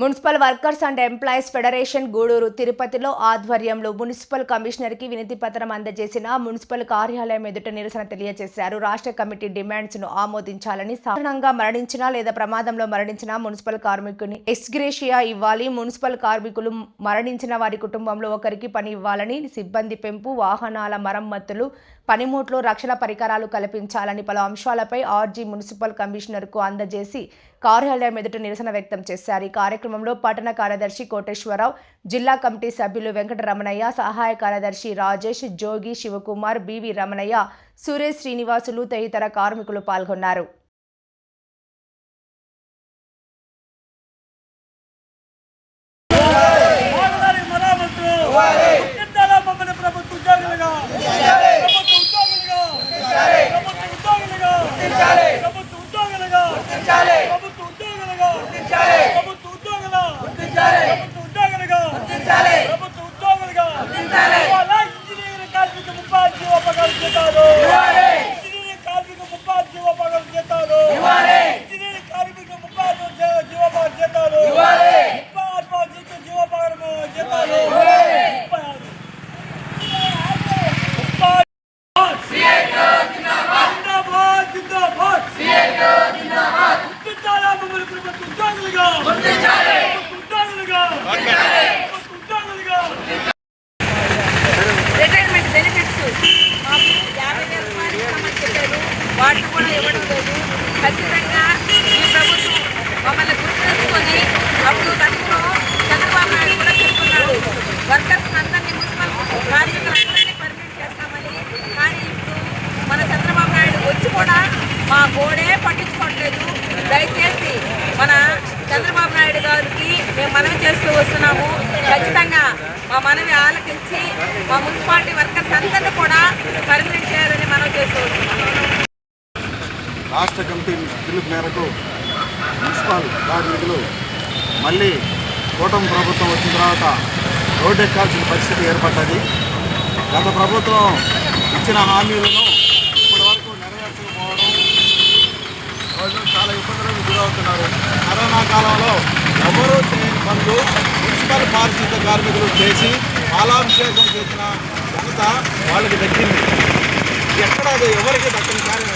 Municipal workers and employees federation Gudur తిరుపతిలో ఆధ్వర్యంలో municipal కమిషనర్కి వినతి పత్రం అందజేసిన మున్సిపల్ కార్యాలయం ఎదుట నిరసన తెలియజేశారు. రాష్ట్ర కమిటీ డిమాండ్స్ను ఆమోదించాలని సాధారణంగా మరణించినా లేదా ప్రమాదంలో మరణించిన మున్సిపల్ కార్మికుని ఎక్స్గ్రేషియా ఇవ్వాలి. మున్సిపల్ కార్మికులు మరణించిన వారి కుటుంబంలో ఒకరికి పని ఇవ్వాలని సిబ్బంది పెంపు వాహనాల మరమ్మతులు పనిముట్లు రక్షణ పరికరాలు కల్పించాలని పలు అంశాలపై ఆర్జీ మున్సిపల్ కమిషనర్కు అందజేసి కార్యాలయం ఎదుట నిరసన వ్యక్తం చేశారు. ఈ కార్యక్రమంలో పట్టణ కార్యదర్శి కోటేశ్వరరావు జిల్లా కమిటీ సభ్యులు వెంకటరమణయ్య సహాయ కార్యదర్శి రాజేష్ జోగి శివకుమార్ బివి రమణయ్య సురేష్ శ్రీనివాసులు తదితర కార్మికులు పాల్గొన్నారు. జీవోపకాలు చేస్తారు ఇంజనీరింగ్ కార్మిక ముప్పై జీవోపకాలు చేస్తారు ఇంజనీరింగ్ కార్మిక ముప్పై జీవోపకాలు చేస్తారు ముప్పై ఆత్మ జీవిత జీవోపకరము చేస్తారు ముప్పై ఆరు. ముప్పై జిందాబాద్, జిందాబాద్. గుర్తించాలా మమ్మల్ని ప్రభుత్వ ఖచ్చితంగా ఈ ప్రభుత్వం మమ్మల్ని గుర్తుకొని అప్పుడు గతంలో చంద్రబాబు నాయుడు కూడా చెప్తున్నాడు వర్కర్స్ అందరినీ మున్సిపల్ కార్మికులందరినీ పర్మిట్ చేస్తామని. కానీ ఇప్పుడు మన చంద్రబాబు నాయుడు వచ్చి కూడా మా గోడే పట్టించుకోవట్లేదు. దయచేసి మన చంద్రబాబు నాయుడు గారికి మేము మనవి చేస్తూ వస్తున్నాము. ఖచ్చితంగా మా మనవి ఆలకించి మా మున్సిపాలిటీ వర్కర్స్ అందరినీ కూడా పర్మిట్ చేయాలని మనవి చేస్తూ వస్తున్నాము. రాష్ట్ర కమిటీ పిలుపు మేరకు మున్సిపల్ కార్మికులు మళ్ళీ కూటమి ప్రభుత్వం వచ్చిన తర్వాత రోడ్డెక్కాల్సిన పరిస్థితి ఏర్పడ్డది. గత ప్రభుత్వం ఇచ్చిన హామీలను ఇప్పటివరకు నెరవేర్చకపోవడం వాళ్ళు చాలా ఇబ్బందులకు గురవుతున్నారు. కరోనా కాలంలో ఎవరూ చేయని పనులు మున్సిపల్ పారిశుద్ధ కార్మికులు చేసి పాలాభిషేకం చేసిన ఘనత వాళ్ళకి దక్కింది. ఎక్కడ అది ఎవరికి దక్కని కార్యం?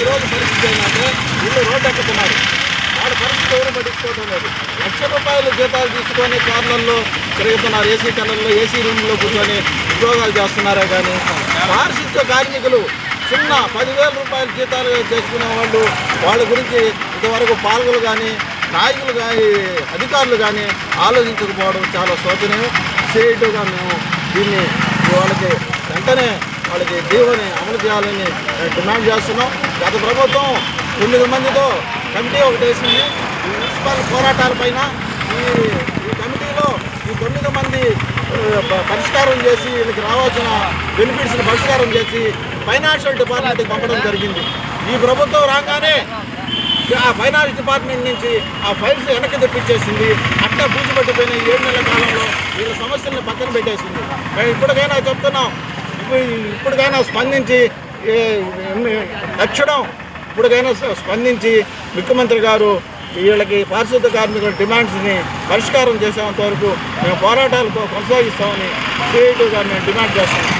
ఈరోజు పరిస్థితి ఏంటంటే వీళ్ళు రోడ్డు ఎక్కుతున్నారు. వాళ్ళ పరిస్థితి ఎవరు పట్టించుకోవటం లేదు లక్ష రూపాయలు జీతాలు తీసుకొని కార్లల్లో తిరుగుతున్నారు. ఏసీ కలర్లో ఏసీ రూమ్లో కూర్చొని ఉద్యోగాలు చేస్తున్నారే కానీ పారిశుద్ధ్య కార్మికులు చిన్న పదివేల రూపాయల జీతాలు చేసుకునే వాళ్ళు వాళ్ళ గురించి ఇంతవరకు పాల్గొలు కానీ నాయకులు కానీ అధికారులు కానీ ఆలోచించకపోవడం చాలా శోచనీయం. చేయటంగా మేము దీన్ని వాళ్ళకి వెంటనే వాళ్ళకి జీవోని అమలు చేయాలని డిమాండ్ చేస్తున్నాం. గత ప్రభుత్వం తొమ్మిది మందితో కమిటీ ఒకటి వేసింది. ఈ మున్సిపల్ పోరాటాలపైన ఈ ఈ కమిటీలో ఈ తొమ్మిది మంది పరిష్కారం చేసి వీళ్ళకి రావాల్సిన బెనిఫిట్స్ని పరిష్కారం చేసి ఫైనాన్షియల్ డిపార్ట్మెంట్కి పంపడం జరిగింది. ఈ ప్రభుత్వం రాగానే ఆ ఫైనాన్స్ డిపార్ట్మెంట్ నుంచి ఆ ఫైల్స్ వెనక్కి తెప్పించేసింది. అట్లా పూచిపెట్టిపోయిన ఏడు నెలల కాలంలో వీళ్ళ సమస్యలను పక్కన పెట్టేసింది. మేము ఇప్పటికైనా చెప్తున్నాం ఇప్పటికైనా స్పందించి నచ్చడం తక్షణం ఇప్పటికైనా స్పందించి ముఖ్యమంత్రి గారు వీళ్ళకి పారిశుద్ధ కార్మికుల డిమాండ్స్ని పరిష్కారం చేసేంత వరకు మేము పోరాటాలు కొనసాగిస్తామని సిఐటి గారు మేము డిమాండ్ చేస్తున్నాం.